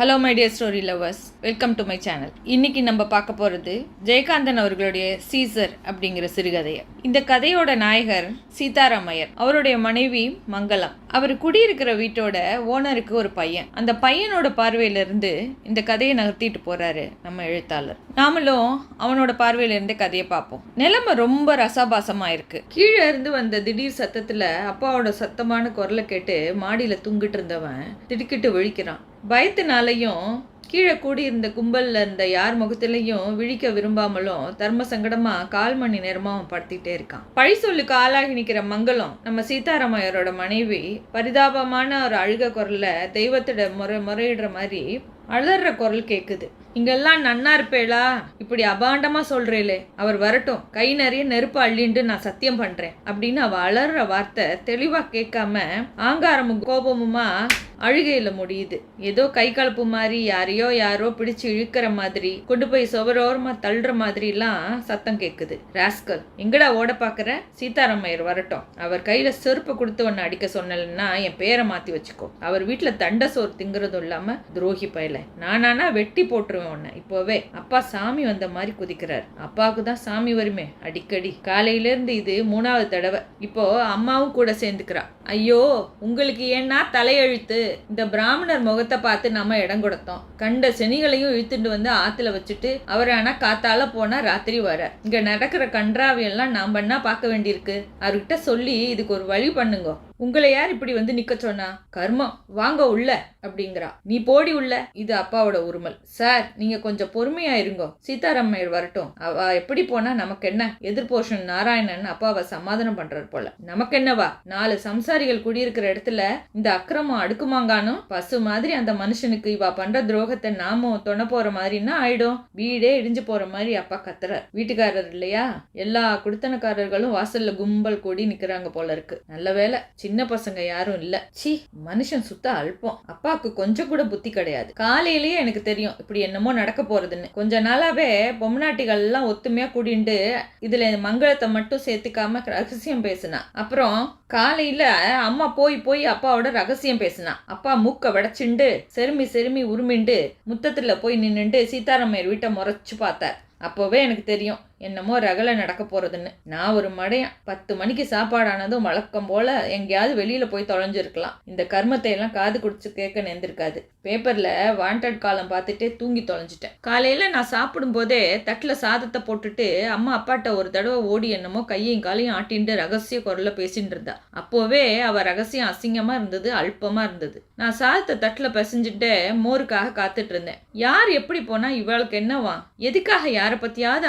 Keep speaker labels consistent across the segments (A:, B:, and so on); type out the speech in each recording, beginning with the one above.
A: Hello my dear story lovers welcome to my channel இன்னைக்கு நம்ம பார்க்க போகிறது ஜெயகாந்தன் அவர்களுடைய சீசர் அப்படிங்கிற சிறுகதையை. இந்த கதையோட நாயகர் சீதாராமையர் அவருடைய மனைவி மங்களம் அவர் குடியிருக்கிற வீட்டோட ஓனருக்கு ஒரு பையன். அந்த பையனோட பார்வையிலிருந்து இந்த கதையை நகர்த்திட்டு போகிறாரு நம்ம எழுத்தாளர். நாமளும் அவனோட பார்வையிலிருந்து கதையை பார்ப்போம். நிலைமை ரொம்ப ரசாபாசமாக இருக்கு. கீழே இருந்து வந்த திடீர் சத்தத்தில் அப்பாவோட சத்தமான குரலை கேட்டு மாடியில் தூங்கிட்டு இருந்தவன் திடுக்கிட்டு விழிக்கிறான். பயத்தினாலையும் கீழே கூடியிருந்த கும்பலில் இருந்த யார் முகத்திலையும் விழிக்க விரும்பாமலும் தர்ம சங்கடமா கால் மணி நேரமா அவன் படுத்திட்டே இருக்கான். பழி சொல்லுக்கு ஆளாகி நிற்கிற மங்களம் நம்ம சீதாராமையரோட மனைவி பரிதாபமான ஒரு அழுக குரல்ல தெய்வத்திட முறை முறையிடுற மாதிரி அலற குரல் கேட்குது இங்கெல்லாம் நன்னா இருப்பேளா? இப்படி அபாண்டமா சொல்றேலே அவர் வரட்டும். கை நிறைய நெருப்பு அள்ளிண்டு நான் சத்தியம் பண்றேன். அப்படின்னு அவ அலற வார்த்தை தெளிவா கேட்காம ஆங்காரமும் கோபமுமா அழுகையில முடியுது. ஏதோ கை கலப்பு மாதிரி யாரையோ யாரோ பிடிச்சு இழுக்கிற மாதிரி கொண்டு போய் சுவரோரமா தள்ளுற மாதிரிலாம் சத்தம் கேக்குது. ராஸ்கல் எங்கடா ஓட பாக்குற? சீதாராமையர் வரட்டும். அவர் கையில செருப்பு கொடுத்து ஒன்னு அடிக்க சொன்னலன்னா என் பேரை மாத்தி வச்சுக்கோ. அவர் வீட்டுல தண்ட சோறு திங்குறதும் இல்லாம துரோகி பயல. நானானா வெட்டி போட்டுருவேன். உன்னை. இப்போவே அப்பா சாமி வந்த மாதிரி குதிக்கிறார். அப்பாவுக்கு தான் சாமி வருமே அடிக்கடி. காலையிலேருந்து இது மூணாவது தடவை. இப்போ அம்மாவும் கூட சேர்ந்துக்கிறா. ஐயோ உங்களுக்கு ஏன்னா தலையெழுத்து? இந்த பிராமணர் முகத்தை பார்த்து நம்ம இடம் கொடுத்தோம். கண்ட செனிகளையும் இழுத்துட்டு வந்து ஆத்துல வச்சுட்டு அவர் ஆனா காத்தால போனா ராத்திரி வர. இங்க நடக்கிற கன்றாவியெல்லாம் நாம் பண்ணா பார்க்க வேண்டியிருக்கு? அவர்கிட்ட சொல்லி இதுக்கு ஒரு வழி பண்ணுங்க. உங்களை யார் இப்படி வந்து நிக்க சொன்னா? கர்மம் வாங்க உள்ள அப்படிங்கிறா. நீ போடி உள்ள. இது அப்பாவோட உருமல். சார் நீங்க கொஞ்சம் பொறுமையா இருங்கோ. சீதாராமையர் வரட்டும். அவ எப்படி போனா நமக்கு என்ன? எதிர்போஷன் நாராயணன் அப்பாவை சமாதானம் பண்றாரு போல. நமக்கு என்னவா? நாலு சம்சாரிகள் குடியிருக்கிற இடத்துல இந்த அக்கிரமம் அடுக்குமாங்கானும் பசு மாதிரி அந்த மனுஷனுக்கு இவா பண்ற துரோகத்தை நாமும் தொண போற மாதிரின்னா ஆயிடும். வீடே இடிஞ்சு போற மாதிரி அப்பா கத்துறார். வீட்டுக்காரர் இல்லையா? எல்லா குடுத்தனக்காரர்களும் வாசல்ல கும்பல் கூடி நிக்கிறாங்க போல இருக்கு. நல்ல வேலை சின்ன பசங்க யாரும் இல்ல. சி மனுஷன் சுத்த அல்பம். அப்பாவுக்கு கொஞ்சம் கூட புத்தி கிடையாது. காலையிலேயே எனக்கு தெரியும் இப்படி என்னமோ நடக்க போறதுன்னு. கொஞ்ச நாளாவே பொம்னாட்டிகள் எல்லாம் ஒத்துமையா கூடிண்டு இதுல மங்களத்தை மட்டும் சேர்த்துக்காம ரகசியம் பேசினா. அப்புறம் காலையில அம்மா போய் போய் அப்பாவோட ரகசியம் பேசினா. அப்பா மூக்க வடைச்சுண்டு செருமி செருமி உருமிண்டு முத்தத்துல போய் நின்னுண்டு சீதாராமையர் வீட்டை முறைச்சு பார்த்தார். அப்போவே எனக்கு தெரியும். என்னமோ ரகலை நடக்க போறதுன்னு. நான் ஒரு மடையன் பத்து மணிக்கு சாப்பாடானதும் வழக்கம் போல எங்கேயாவது வெளியில போய் தொலைஞ்சிருக்கலாம். இந்த கர்மத்தை எல்லாம் காது குடிச்சு கேட்க நேர்ந்திருக்காது. பேப்பர்ல வாண்டட் காலம் பார்த்துட்டே தூங்கி தொலைஞ்சிட்டேன். காலையில நான் சாப்பிடும் போதே தட்டுல சாதத்தை போட்டுட்டு அம்மா அப்பாட்ட ஒரு தடவை ஓடி என்னமோ கையையும் காலையும் ஆட்டின்ட்டு ரகசிய குரல்ல பேசிட்டு இருந்தா. அப்போவே அவ ரகசியம் அசிங்கமா இருந்தது அல்பமா இருந்தது. நான் சாதத்தை தட்டுல பிசைஞ்சுட்டு மோருக்காக காத்துட்டு இருந்தேன். யார் எப்படி போனா இவளுக்கு என்னவா? எதுக்காக யாரை பத்தியாவது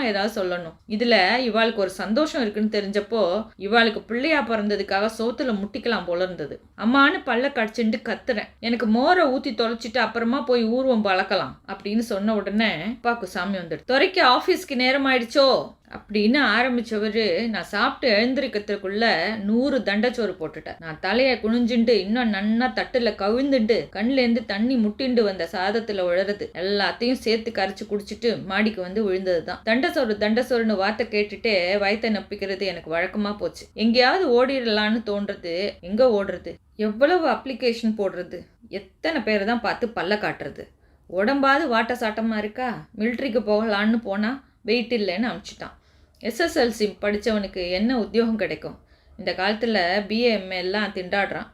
A: அபாண்டமா ஏதாவது சொல்லணும். இதுல இவாளுக்கு ஒரு சந்தோஷம் இருக்குன்னு தெரிஞ்சப்போ இவாளுக்கு பிள்ளையா பிறந்ததுக்காக சோத்துல முட்டிக்கலாம் போல இருந்தது. அம்மான்னு பல்ல கடிச்சுட்டு கத்துறேன். எனக்கு மோரை ஊத்தி தொலைச்சிட்டு அப்புறமா போய் ஊர்வம் பழக்கலாம் அப்படின்னு சொன்ன உடனே அப்பாக்கு சாமி வந்துடு துறைக்கு ஆபீஸ்க்கு நேரம் ஆயிடுச்சோ? அப்படின்னு ஆரம்பிச்சவர் நான் சாப்பிட்டு எழுந்திருக்கிறதுக்குள்ள நூறு தண்டச்சோறு போட்டுட்டேன். நான் தலையை குனிஞ்சுண்டு இன்னும் நன்னா தட்டுல கவிழ்ந்துண்டு கண்லேருந்து தண்ணி முட்டிண்டு வந்த சாதத்துல உழறது. எல்லாத்தையும் சேர்த்து கரைச்சு குடிச்சிட்டு மாடிக்கு வந்து விழுந்தது தான் தண்டச்சோறு தண்டச்சோறுன்னு வார்த்தை கேட்டுட்டே வயத்தை நப்பிக்கிறது எனக்கு வழக்கமா போச்சு. எங்கேயாவது ஓடிடலான்னு தோன்றது எங்க ஓடுறது? எவ்வளவு அப்ளிகேஷன் போடுறது? எத்தனை பேரை தான் பார்த்து பல்ல காட்டுறது? உடம்பாவது வாட்ட சாட்டமாக இருக்கா? மிலிட்ரிக்கு போகலான்னு போனால் வெயிட் இல்லைன்னு அனுப்பிச்சிட்டான் எஸ்எஸ்எல்சி படித்தவனுக்கு என்ன உத்தியோகம் கிடைக்கும்? இந்த காலத்தில் பிஏஎம்ஏ எல்லாம் திண்டாடுறான்.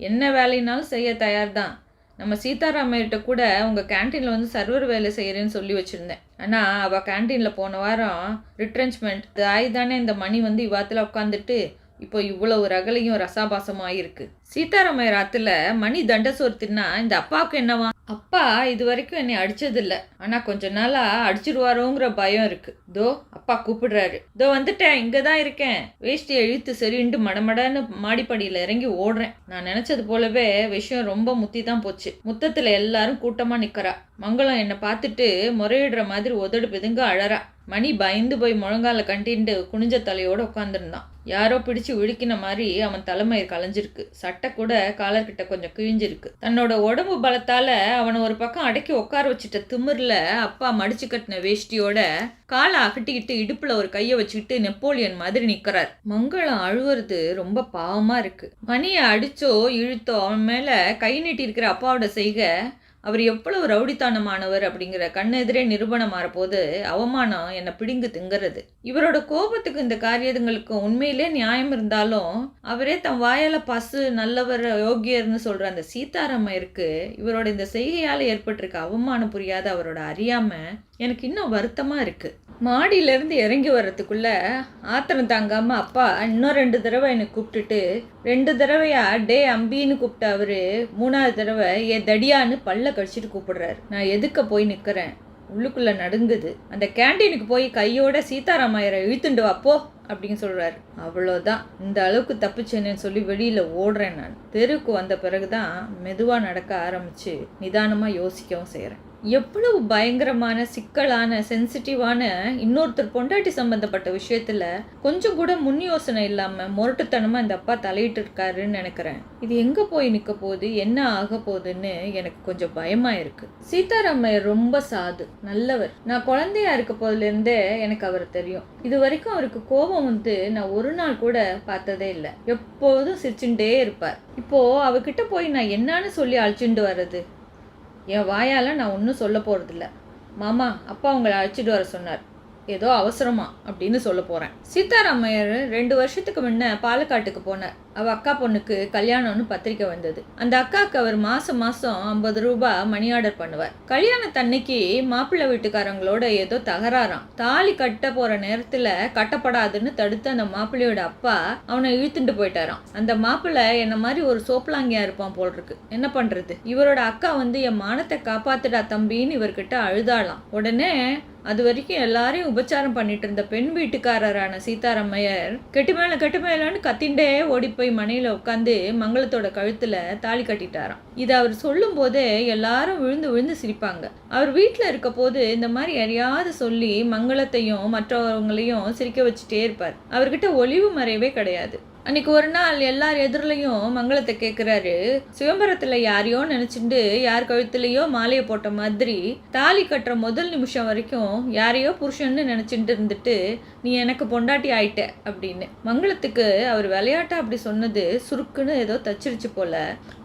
A: என்ன வேலைனாலும் செய்ய தயார் தான் நம்ம சீதாராமையிட்ட கூட உங்கள் கேன்டீனில் வந்து சர்வர் வேலை செய்கிறேன்னு சொல்லி வச்சுருந்தேன். ஆனால் அவள் கேன்டீனில் போன வாரம் ரிட்ரென்ச்மெண்ட் தாய் தானே இந்த மணி வந்து இவ்வாத்தில் உட்காந்துட்டு இப்போ இவ்வளவு ரகலையும் ரசாபாசமாக இருக்குது சீதாராமையர் ராத்தில் மணி தண்டசோறு தின்னா இந்த அப்பாவுக்கு என்னவா? அப்பா இது வரைக்கும் என்னை அடிச்சதில்ல. ஆனா கொஞ்ச நாளா அடிச்சிருவாரோங்கிற பயம் இருக்கு. தோ அப்பா கூப்பிடுறாரு. தோ வந்துட்டேன். இங்க தான் இருக்கேன். வேஷ்டியை இழுத்து சரின்ட்டு மடமடன்னு மாடிப்படியில இறங்கி ஓடுறேன். நான் நினைச்சது போலவே விஷயம் ரொம்ப முத்தி தான் போச்சு. முத்தத்துல எல்லாரும் கூட்டமா நிக்கிறா. மங்களம் என்னை பார்த்துட்டு முறையிடுற மாதிரி உதடு பிதுங்க அழறா. மணி பயந்து போய் முழங்கால கண்டின்ட்டு குனிஞ்ச தலையோடு உட்காந்துருந்தான் யாரோ பிடிச்சு விழுக்கின மாதிரி அவன் தலைமயிர் கலைஞ்சிருக்கு. சட்டை கூட காலர்கிட்ட கொஞ்சம் கிழிஞ்சிருக்கு. தன்னோட உடம்பு பலத்தால அவனை ஒரு பக்கம் அடக்கி உட்கார வச்சுட்ட திமிர்ல அப்பா மடிச்சு கட்டின வேஷ்டியோட காலை அகட்டிக்கிட்டு இடுப்புல ஒரு கையை வச்சுக்கிட்டு நெப்போலியன் மாதிரி நிக்கிறார். மங்களம் அழுவுறது ரொம்ப பாவமா இருக்கு. மணியை அடிச்சோ இழுத்தோ அவன் மேல கை நீட்டி இருக்கிற அப்பாவோட செய்க அவர் எவ்வளவு ரவுடித்தனமானவர் அப்படிங்கிற கண்ணெதிரே நிரூபணம் மாறப்போது அவமானம் என்னை பிடுங்கு திங்கிறது. இவரோட கோபத்துக்கு இந்த காரியங்களுக்கு உண்மையிலே நியாயம் இருந்தாலும் அவரே தன் வாயால பசு நல்லவர் யோகியர்னு சொல்ற அந்த சீதாராமையருக்கு இவரோட இந்த செய்கையால் ஏற்பட்டிருக்க அவமானம் புரியாத அவரோட அறியாம எனக்கு இன்னும் வருத்தமாக இருக்குது மாடியிலேருந்து இறங்கி வர்றதுக்குள்ளே ஆத்திரம் தாங்காமல் அப்பா இன்னும் ரெண்டு தடவை என்னை கூப்பிட்டுட்டு ரெண்டு தடவையா? டே அம்பின்னு கூப்பிட்ட அவர். மூணாவது தடவை ஏ தடியான்னு பல்ல கடிச்சிட்டு கூப்பிடுறாரு. நான் எதுக்க போய் நிற்கிறேன் உள்ளுக்குள்ளே நடுங்குது. அந்த கேண்டீனுக்கு போய் கையோட சீதாராமாயரை இழுத்துண்டு வாப்போ அப்படின்னு சொல்கிறாரு அவ்வளோதான் இந்த அளவுக்கு தப்பிச்சேன்னு சொல்லி வெளியில் ஓடுறேன் நான். தெருவுக்கு வந்த பிறகு தான் மெதுவாக நடக்க ஆரம்பித்து நிதானமாக யோசிக்கவும் செய்கிறேன் எவ்வளவு பயங்கரமான சிக்கலான சென்சிட்டிவான இன்னொருத்தர் பொண்டாட்டி சம்பந்தப்பட்ட விஷயத்துல கொஞ்சம் கூட முன் யோசனை இல்லாம முரட்டுத்தனமா இந்த அப்பா தலையிட்டு இருக்காருன்னு நினைக்கிறேன். இது எங்க போய் நிக்க போகுது? என்ன ஆக போகுதுன்னு எனக்கு கொஞ்சம் பயமா இருக்கு. சீதாராமையர் ரொம்ப சாது நல்லவர். நான் குழந்தையா இருக்க போதுல இருந்தே எனக்கு அவர் தெரியும். இது வரைக்கும் அவருக்கு கோபம் வந்து நான் ஒரு நாள் கூட பார்த்ததே இல்லை. எப்போதும் சிரிச்சுட்டே இருப்பார். இப்போ அவகிட்ட போய் நான் என்னன்னு சொல்லி அழைச்சிட்டு வர்றது? என் வாயால் நான் ஒன்றும் சொல்ல போகிறதில்ல மாமா அப்பா உங்களை அழைச்சிட்டு வர சொன்னார். ஏதோ அவசரமா அப்படின்னு சொல்ல போகிறேன் சீதாராமையர் ரெண்டு வருஷத்துக்கு முன்ன பாலக்காட்டுக்கு போனார். அவள் அக்கா பொண்ணுக்கு கல்யாணம்னு பத்திரிக்கை வந்தது. அந்த அக்காவுக்கு அவர் மாதம் மாதம் ஐம்பது ரூபாய் மணி ஆர்டர் பண்ணுவார். கல்யாணத்தன்னைக்கு மாப்பிள்ளை வீட்டுக்காரங்களோட ஏதோ தகராறாம். தாலி கட்ட போகிற நேரத்தில் கட்டப்படாதுன்னு தடுத்து அந்த மாப்பிள்ளையோட அப்பா அவனை இழுத்துட்டு போயிட்டாராம். அந்த மாப்பிள்ளை என்ன மாதிரி ஒரு சோப்பலாங்கியா இருப்பான் போல் இருக்கு என்ன பண்ணுறது இவரோட அக்கா வந்து என் மானத்தை காப்பாத்துடா தம்பின்னு இவர்கிட்ட அழுதாளாம். உடனே அது வரைக்கும் எல்லாரையும் உபச்சாரம் பண்ணிட்டு இருந்த பெண் வீட்டுக்காரரான சீதாராமையர் கெட்டு மேல கெட்டு கத்திண்டே ஓடி போய் மனையில உட்காந்து மங்களத்தோட கழுத்துல தாலி கட்டிட்டாராம். இதை அவர் சொல்லும் போதே எல்லாரும் விழுந்து விழுந்து சிரிப்பாங்க. அவர் வீட்டில் இருக்க போது இந்த மாதிரி யாரையாவது சொல்லி மங்களத்தையும் மற்றவங்களையும் சிரிக்க வச்சுட்டே இருப்பார். அவர்கிட்ட ஒளிவு மறைவே கிடையாது. அன்னைக்கு ஒரு நாள் எல்லார் எதிரிலையும் மங்களத்தை கேட்குறாரு சிதம்பரத்தில் யாரையோ நினச்சிட்டு யார் கழுத்துலையோ மாலையை போட்ட மாதிரி தாலி கட்டுற முதல் நிமிஷம் வரைக்கும் யாரையோ புருஷன்னு நினச்சிட்டு இருந்துட்டு நீ எனக்கு பொண்டாட்டி ஆயிட்ட அப்படின்னு. மங்களத்துக்கு அவர் விளையாட்டா அப்படி சொன்னது சுருக்குன்னு ஏதோ தச்சிருச்சு போல.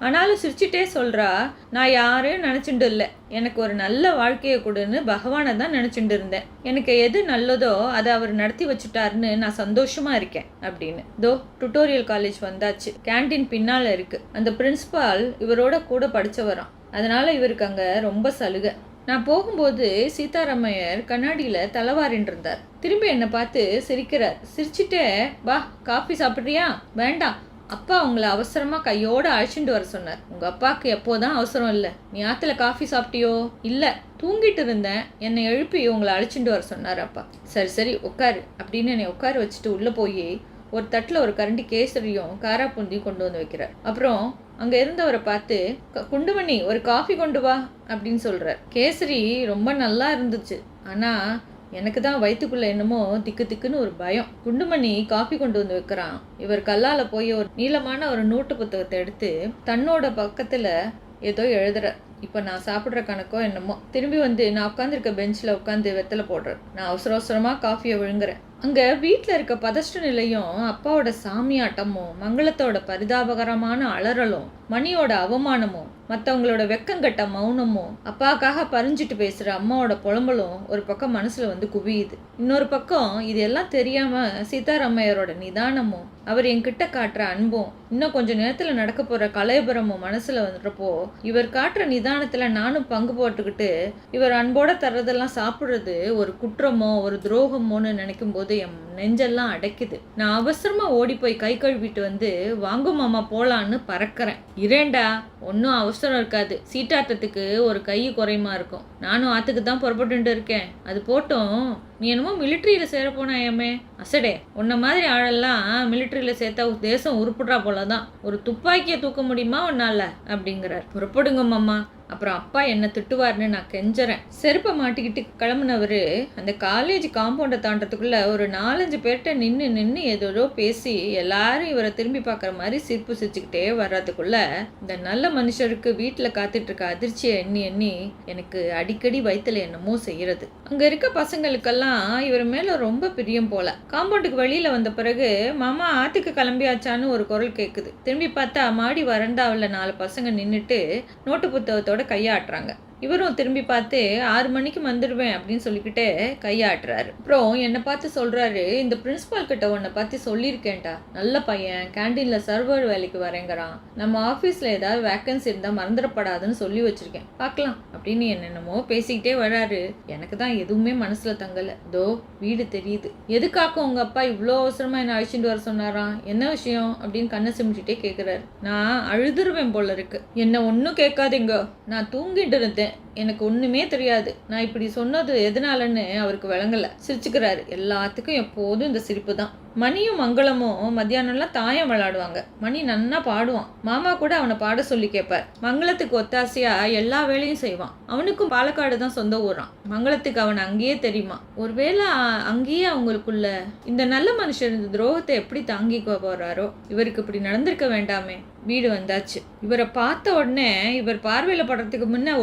A: ஆனாலும் சிரிச்சிட்டே சொல்கிறா நான் யாரையும் நினச்சிட்டு இல்லை. எனக்கு ஒரு நல்ல வாழ்க்கையை கொடுன்னு பகவானை தான் நினச்சிட்டு இருந்தேன். எனக்கு எது நல்லதோ அதை அவர் நடத்தி வச்சுட்டாருன்னு நான் சந்தோஷமாக இருக்கேன் அப்படின்னு. தோ டு டுட்டோரியல் காலேஜ் வந்தாச்சு. கேண்டீன் பின்னால் இருக்குது அந்த பிரின்சிபால் இவரோட கூட படித்தவரான் அதனால் இவருக்கு அங்கே ரொம்ப சலுகை. நான் போகும்போது சீதாராமையர் கண்ணாடியில் தலைவாரின் இருந்தார் திரும்பி என்னை பார்த்து சிரிக்கிறார். சிரிச்சிட்டே வா காஃபி சாப்பிட்றியா? வேண்டாம். அப்பா உங்களை அவசரமாக கையோடு அழைச்சிட்டு வர சொன்னார். உங்கள் அப்பாவுக்கு எப்போதான் அவசரம் இல்லை. நீ ஆற்றுல காஃபி சாப்பிட்டியோ? இல்லை. தூங்கிட்டு இருந்தேன். என்னை எழுப்பி உங்களை அழைச்சிட்டு வர சொன்னார் அப்பா. சரி சரி உட்காரு. அப்படின்னு என்னை உட்கார வச்சுட்டு உள்ளே போய் ஒரு தட்டில் ஒரு கரண்டி கேசரியும் காராப்பூந்தியும் கொண்டு வந்து வைக்கிறார் அப்புறம் அங்கே இருந்தவரை பார்த்து "க- குண்டுமணி ஒரு காஃபி கொண்டு வா அப்படின்னு சொல்கிறார் கேசரி ரொம்ப நல்லா இருந்துச்சு. ஆனால் எனக்கு தான் வயிற்றுக்குள்ளே என்னமோ திக்கு திக்குன்னு ஒரு பயம். குண்டுமணி காஃபி கொண்டு வந்து வைக்கிறான். இவர் கல்லால் போய் ஒரு நீளமான ஒரு நோட்டு புத்தகத்தை எடுத்து தன்னோட பக்கத்தில் ஏதோ எழுதுறார். இப்போ நான் சாப்பிட்ற கணக்கோ என்னமோ. திரும்பி வந்து நான் உட்காந்துருக்க பெஞ்சில் உட்காந்து வெத்தலை போடுறேன். நான் அவசர அவசரமாக காஃபியை விழுங்குறேன். அங்கே வீட்டில் இருக்க பதஷ்ட நிலையும் அப்பாவோட சாமியாட்டமும் மங்களத்தோட பரிதாபகரமான அலறலும் மணியோட அவமானமும் மற்றவங்களோட வெக்கங்கட்ட மௌனமும் அப்பாக்காக பறிஞ்சிட்டு பேசுகிற அம்மாவோட புலம்பலும் ஒரு பக்கம் மனசில் வந்து குவியுது. இன்னொரு பக்கம் இது எல்லாம் தெரியாமல் சீதாராமையரோட நிதானமும் அவர் என்கிட்ட காட்டுற அன்பும் இன்னும் கொஞ்ச நேரத்தில் நடக்க போகிற கலைபுரமும் மனசில் வந்துடுறப்போ இவர் காட்டுற நிதானத்தில் நானும் பங்கு போட்டுக்கிட்டு இவர் அன்போட தர்றதெல்லாம் சாப்பிட்றது ஒரு குற்றமோ ஒரு துரோகமோன்னு நினைக்கும் போது என் நெஞ்செல்லாம் அடைக்குது. நான் அவசரமாக ஓடி போய் கை கழுவிட்டு வந்து வாங்கும் மாமா போலான்னு பறக்கிறேன். இரேண்டா ஒன்றும் அவசரம் இருக்காது. சீட்டாட்டத்துக்கு ஒரு கை குறையுமா இருக்கும். நானும் ஆற்றுக்கு தான் புறப்பட்டுட்டு இருக்கேன். அது போட்டும். நீ என்னமோ மிலிட்ரியில் சேரப்போனா போனாயமே அசடே. உன்ன மாதிரி ஆளெல்லாம் மிலிட்ரியில் சேர்த்தா தேசம் உருப்புடுறா போல தான் ஒரு துப்பாக்கியை தூக்க முடியுமா உன்னால? அப்படிங்கிறார். புறப்படுங்க மாமா. அப்புறம் அப்பா என்ன திட்டுவார்னு நான் கெஞ்சறேன். செருப்பை மாட்டிக்கிட்டு கிளம்புனவர் அந்த காலேஜ் காம்பவுண்டை தாண்டத்துக்குள்ளே ஒரு நாலஞ்சு பேர்கிட்ட நின்று நின்று ஏதோ பேசி எல்லாரும் இவரை திரும்பி பார்க்குற மாதிரி சிரிப்பு சிரிச்சுக்கிட்டே வர்றதுக்குள்ளே இந்த நல்ல மனுஷருக்கு வீட்டில் காத்துட்டு இருக்க அதிர்ச்சியை எண்ணி எண்ணி எனக்கு அடிக்கடி வயிற்றுல என்னமோ செய்கிறது அங்கே இருக்க பசங்களுக்கெல்லாம் இவர் மேலே ரொம்ப பிரியம் போல. காம்பவுண்டுக்கு வெளியில் வந்த பிறகு மாமா ஆற்றுக்கு கிளம்பியாச்சான்னு ஒரு குரல் கேட்குது திரும்பி பார்த்தா மாடி வரண்டாவில் நாலு பசங்க நின்றுட்டு நோட்டு புத்தகத்தோட கையாட்டுறாங்க. இவரும் திரும்பி பார்த்து ஆறு மணிக்கு வந்துடுவேன் அப்படின்னு சொல்லிக்கிட்டே கையாட்டுறாரு. அப்புறம் என்னை பார்த்து சொல்கிறாரு இந்த பிரின்சிபால் கிட்ட உன்னை பார்த்து சொல்லியிருக்கேன்டா. நல்ல பையன் கேண்டீனில் சர்வர் வேலைக்கு வரேங்கிறான். நம்ம ஆஃபீஸில் ஏதாவது வேக்கன்சி இருந்தால் மறந்துடப்படாதுன்னு சொல்லி வச்சுருக்கேன். பார்க்கலாம் அப்படின்னு என்னென்னமோ பேசிக்கிட்டே வராரு. எனக்கு தான் எதுவுமே மனசில் தங்கலை. தோ வீடு தெரியுது. எதுக்காக உங்கள் அப்பா இவ்வளோ அவசரமாக என்னை அழைச்சிட்டு வர சொன்னாராம்? என்ன விஷயம்? அப்படின்னு கண்ணை சிமிச்சிட்டே கேட்குறாரு நான் அழுதுருவேன் போல இருக்கு. என்னை ஒன்றும் கேட்காதீங்க. நான் தூங்கிட்டு இருந்தேன். it. எனக்கு ஒன்றுமே தெரியாது. நான் இப்படி சொன்னது எதனாலன்னு அவருக்கு விளங்கலை. சிரிச்சுக்கிறாரு. எல்லாத்துக்கும் எப்போதும் இந்த சிரிப்பு தான் மணியும் மங்களமும் மத்தியானம்லாம் தாயம் விளாடுவாங்க. மணி நன்னா பாடுவான். மாமா கூட அவனை பாட சொல்லி கேட்பார். மங்களத்துக்கு ஒத்தாசையா எல்லா வேலையும் செய்வான். அவனுக்கும் பாலக்காடு தான் சொந்த ஊரான் மங்களத்துக்கு அவன் அங்கேயே தெரியுமா? ஒருவேளை அங்கேயே அவங்களுக்குள்ள இந்த நல்ல மனுஷன் இந்த துரோகத்தை எப்படி தாங்கிக்க போறாரோ? இவருக்கு இப்படி நடந்திருக்க வேண்டாமே. வீடு வந்தாச்சு. இவரை பார்த்த உடனே இவர் பார்வையில் படுறதுக்கு முன்ன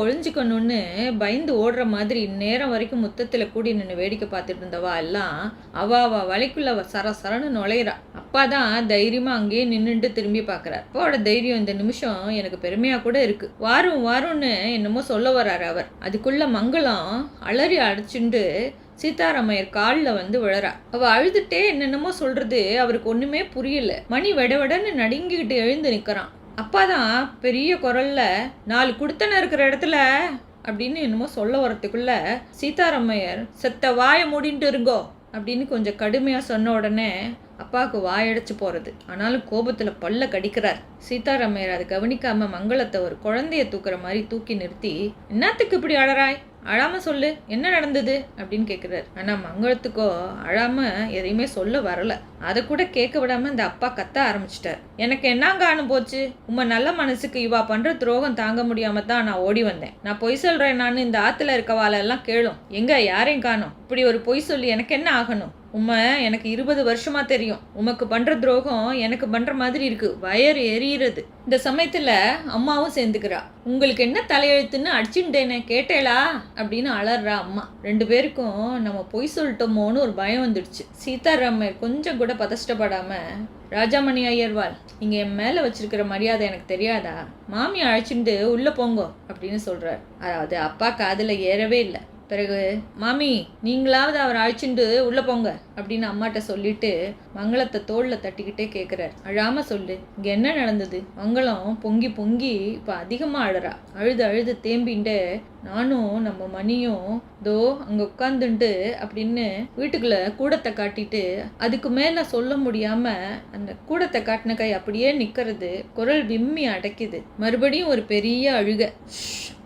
A: ஒளிஞ்சுக்கணும்னு பயந்து ஓடுற மாதிரி இந்நேரம் வரைக்கும் முத்தத்தில் கூடி நின்று வேடிக்கை பார்த்துட்டு இருந்தவா எல்லாம் அவ அவ வலைக்குள்ள அவ சர சரன்னு நுழையிறா. அப்பா தான் தைரியமாக அங்கேயே நின்றுட்டு திரும்பி பார்க்குறார். அப்பாவோட தைரியம் இந்த நிமிஷம் எனக்கு பெருமையாக கூட இருக்குது வாரும் வாரும்னு என்னமோ சொல்ல வர்றாரு அவர். அதுக்குள்ள மங்களம் அலறி அடிச்சுண்டு சீதாராமையர் காலில் வந்து விழறா. அவ அழுதுட்டே என்னென்னமோ சொல்றது அவருக்கு ஒண்ணுமே புரியல. மணி வெடவெடன்னு நடுங்கிக்கிட்டு எழுந்து நிற்கிறான் அப்பா தான் பெரிய குரல்ல நாலு குடுத்தன இருக்கிற இடத்துல அப்படின்னு என்னமோ சொல்ல வரத்துக்குள்ள சீதாராமையர் செத்த வாயை மூடின்ட்டு இருங்கோ அப்படின்னு கொஞ்சம் கடுமையாக சொன்ன உடனே அப்பாவுக்கு வாயடைச்சு போகிறது ஆனாலும் கோபத்தில் பல்ல கடிக்கிறார். சீதாராமையர் அதை கவனிக்காமல் மங்களத்தை ஒரு குழந்தைய தூக்குற மாதிரி தூக்கி நிறுத்தி என்னத்துக்கு இப்படி அழறாய்? அழாமல் சொல்லு என்ன நடந்தது? அப்படின்னு கேட்குறாரு ஆனால் மங்களத்துக்கோ அழாமல் எதையுமே சொல்ல வரலை. அதை கூட கேட்க விடாமல் இந்த அப்பா கத்த ஆரம்பிச்சிட்டார். எனக்கு என்னங்க அனு போச்சு? உம்ம நல்ல மனசுக்கு இவா பண்ணுற துரோகம் தாங்க முடியாமல் தான் நான் ஓடி வந்தேன். நான் பொய் சொல்கிறேன் நான் இந்த ஆற்றுல இருக்க எல்லாம் கேளும். எங்கே யாரையும் காணும். இப்படி ஒரு பொய் சொல்லி எனக்கு என்ன ஆகணும்? உமை எனக்கு இருபது வருஷமா தெரியும். உமக்கு பண்ற துரோகம் எனக்கு பண்ற மாதிரி இருக்கு. வயறு எரியிறது. இந்த சமயத்துல அம்மாவும் சேர்ந்துக்கிறா. உங்களுக்கு என்ன தலையெழுத்துன்னு அடிச்சுட்டேனே கேட்டேளா? அப்படின்னு அலறா அம்மா. ரெண்டு பேருக்கும் நம்ம பொய் சொல்லிட்டோமோன்னு ஒரு பயம் வந்துடுச்சு. சீதாராமர் கொஞ்சம் கூட பதஷ்டப்படாம ராஜாமணி ஐயர்வால் இங்கே என் மேலே வச்சிருக்கிற மரியாதை எனக்கு தெரியாதா? மாமி அழைச்சிட்டு உள்ளே போங்கோ அப்படின்னு சொல்கிறார் அதாவது அப்பா காதில் ஏறவே இல்லை. பிறகு மாமி நீங்களாவது அவர் அழைச்சிண்டு உள்ள போங்க அப்படின்னு அம்மாட்ட சொல்லிட்டு மங்களத்தை தோல்ல தட்டிக்கிட்டே கேட்குறாரு அழாம சொல்லு இங்க என்ன நடந்தது? மங்களம் பொங்கி பொங்கி இப்ப அதிகமா அழறா. அழுது அழுது தேம்பின்ட்டு நானும் நம்ம மணியும் தோ அங்க உட்காந்துண்டு அப்படின்னு வீட்டுக்குள்ள கூடத்தை காட்டிட்டு அதுக்கு மேல சொல்ல முடியாம அந்த கூடத்தை காட்டின கை அப்படியே நிக்கிறது குரல் விம்மி அடைக்குது. மறுபடியும் ஒரு பெரிய அழுக.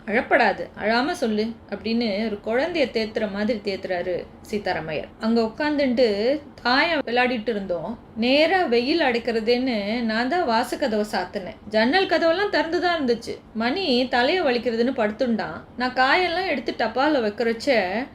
A: அழப்படாது. அழாம சொல்லு அப்படின்னு ஒரு குழந்தைய தேத்துற மாதிரி தேத்துறாரு சீதாராமையர். அங்க உட்காந்துட்டு தாயம் விளையாடிட்டு இருந்தோம். நேரா வெயில் அடைக்கிறதுன்னு நான் தான் வாசக்கதவை சாத்தினேன். ஜன்னல் கதவெல்லாம் திறந்து தான் இருந்துச்சு. மணி தலையை வலிக்கிறதுன்னு படுத்துண்டான். நான் காயெல்லாம் எடுத்து டப்பால வைக்கிறச்ச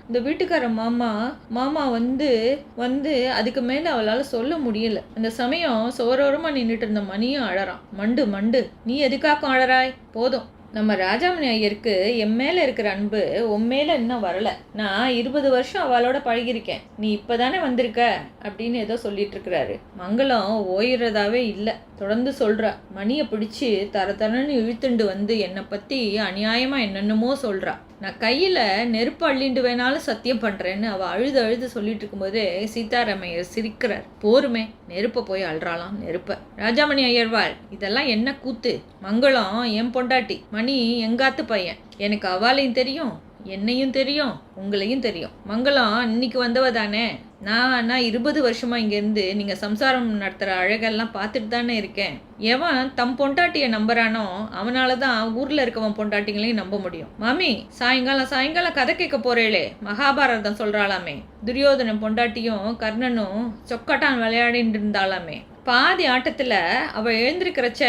A: இந்த வீட்டுக்கார மாமா மாமா வந்து வந்து அதுக்கு மேல அவளால சொல்ல முடியல. அந்த சமயம் சோரோரமா நின்றுட்டு இருந்த மணியும் அழறான். மண்டு மண்டு நீ எதுக்காக்கும் அழறாய்? போதும். நம்ம ராஜாமணி ஐயருக்கு என் மேலே இருக்கிற அன்பு உன் மேலே இன்னும் வரலை. நான் இருபது வருஷம் அவளோட பழகியிருக்கேன். நீ இப்பதானே வந்திருக்க? அப்படின்னு ஏதோ சொல்லிட்டு இருக்கிறாரு. மங்களம் ஓயிறதாவே இல்லை. தொடர்ந்து சொல்கிறா மணியை பிடிச்சி தர தரன்னு இழுத்துண்டு வந்து என்னை பற்றி அநியாயமாக என்னென்னமோ சொல்கிறா நான் கையில் நெருப்பு அள்ளிண்டு வேணாலும் சத்தியம் பண்ணுறேன்னு அவள் அழுது அழுது சொல்லிட்டு இருக்கும்போது சீதாராமையர் சிரிக்கிறார். போருமே நெருப்பை போய் அழுறாளாம் நெருப்பை. ராஜாமணி ஐயர்வாள் இதெல்லாம் என்ன கூத்து? மங்களம் என் பொண்டாட்டி. மணி எங்காத்து பையன். எனக்கு அவாலையும் தெரியும் என்னையும் தெரியும் உங்களையும் தெரியும். மங்களம் இன்னைக்கு வந்தவ தானே? நான் ஆனால் இருபது வருஷமாக இங்கேருந்து நீங்கள் சம்சாரம் நடத்துகிற அழகெல்லாம் பார்த்துட்டு தானே இருக்கேன். எவன் தம் பொண்டாட்டியை நம்புறானோ அவனால தான் ஊரில் இருக்கவன் பொண்டாட்டிங்களையும் நம்ப முடியும். மாமி சாயங்காலம் சாயங்காலம் கதை கேட்க போறேளே. மகாபாரதம் சொல்கிறாளாமே துரியோதனன் பொண்டாட்டியும் கர்ணனும் சொக்கட்டான் விளையாடிட்டு இருந்தாலாமே பாதி ஆட்டத்தில் அவள் எழுந்திருக்கிறச்ச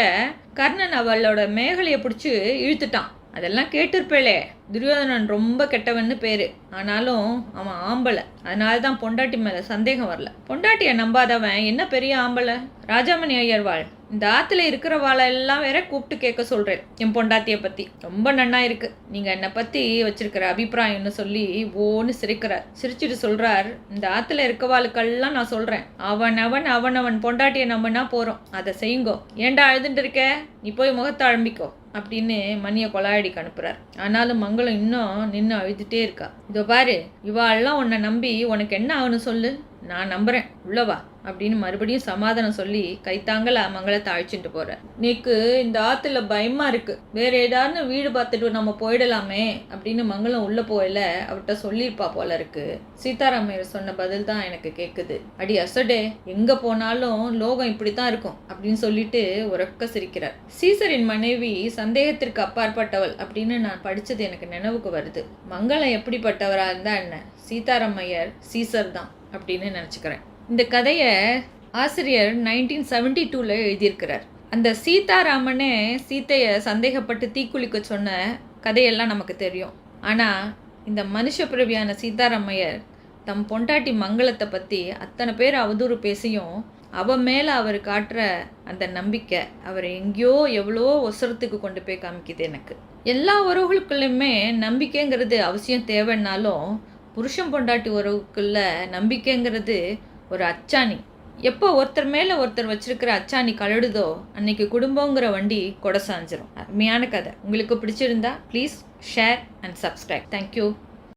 A: கர்ணன் அவளோட மேகலையை பிடிச்சி இழுத்துட்டான். அதெல்லாம் கேட்டிருப்பேளே. துரியோதனன் ரொம்ப கெட்டவன்னு பேர். ஆனாலும் அவன் ஆம்பளை. அதனால தான் பொண்டாட்டி மேலே சந்தேகம் வரல. பொண்டாட்டியை நம்பாதவன் என்ன பெரிய ஆம்பளை? ராஜாமணி ஐயர் வாழ். இந்த ஆற்றுல இருக்கிற வாழை எல்லாம் வேற கூப்பிட்டு கேட்க சொல்கிறேன் என் பொண்டாட்டியை பற்றி ரொம்ப நன்னா இருக்கு. நீங்கள் என்னை பற்றி வச்சிருக்கிற அபிப்பிராயம்னு சொல்லி ஓன்னு சிரிக்கிறார். சிரிச்சுட்டு சொல்கிறார் இந்த ஆத்துல இருக்கவாளுக்கெல்லாம் நான் சொல்கிறேன் அவன் அவன் அவன் அவன் பொண்டாட்டியை நம்பினா போகிறோம் அதை செய்யுங்கோ. ஏன்டா அழுதுட்டு இருக்க? நீ போய் முகத்தை அழம்பிக்கோ அப்படின்னு மணியை கொலாயடிக்கு அனுப்புகிறார் ஆனாலும் மங்க மங்களம் இன்னும் நின்று அழுதுகிட்டே இருக்கா. இதோ பாரு இவாள்லாம் உன்னை நம்பி உனக்கு என்ன ஆகணும் சொல்லு. நான் நம்புறேன். உள்ளவா அப்படின்னு மறுபடியும் சமாதானம் சொல்லி கைத்தாங்கல மங்களத்தை அழைச்சிட்டு போறார் நீக்கு இந்த ஆத்துல பயமா இருக்கு. வேற ஏதாவது வீடு பார்த்துட்டு நம்ம போயிடலாமே அப்படின்னு மங்களம் உள்ள போயில அவர்கிட்ட சொல்லியிருப்பா போல இருக்கு. சீதாராமையர் சொன்ன பதில் தான் எனக்கு கேக்குது. அடி அசடே எங்க போனாலும் லோகம் இப்படித்தான் இருக்கும் அப்படின்னு சொல்லிட்டு உறக்க சிரிக்கிறார். சீசரின் மனைவி சந்தேகத்திற்கு அப்பாற்பட்டவள் அப்படின்னு நான் படிச்சது எனக்கு நினைவுக்கு வருது. மங்களம் எப்படிப்பட்டவரா இருந்தா என்ன? சீதாராமையர் சீசர் தான். அப்படின்னு நினச்சிக்கிறேன். இந்த கதையை ஆசிரியர் நைன்டீன் செவன்டி டூவில் எழுதியிருக்கிறார். அந்த சீதாராமனே சீத்தையை சந்தேகப்பட்டு தீக்குளிக்க சொன்ன கதையெல்லாம் நமக்கு தெரியும். ஆனால் இந்த மனுஷ பிறவியான சீதாராமையர் தம் பொண்டாட்டி மங்களத்தை பற்றி அத்தனை பேர் அவதூறு பேசியும் அவன் மேலே அவர் காட்டுற அந்த நம்பிக்கை அவர் எங்கேயோ எவ்வளோ ஒசரத்துக்கு கொண்டு போய் காமிக்குது எனக்கு. எல்லா உறவுகளுக்குள்ளையுமே நம்பிக்கைங்கிறது அவசியம் தேவைன்னாலும் புருஷன் பொண்டாட்டி உறவுக்குள்ள நம்பிக்கைங்கிறது ஒரு அச்சாணி. எப்போ ஒருத்தர் மேலே ஒருத்தர் வச்சிருக்கிற அச்சாணி கழுடுதோ அன்னைக்கு குடும்பங்கிற வண்டி கொடை சாஞ்சிரும். அருமையான கதை. உங்களுக்கு பிடிச்சிருந்தா please share and subscribe thank you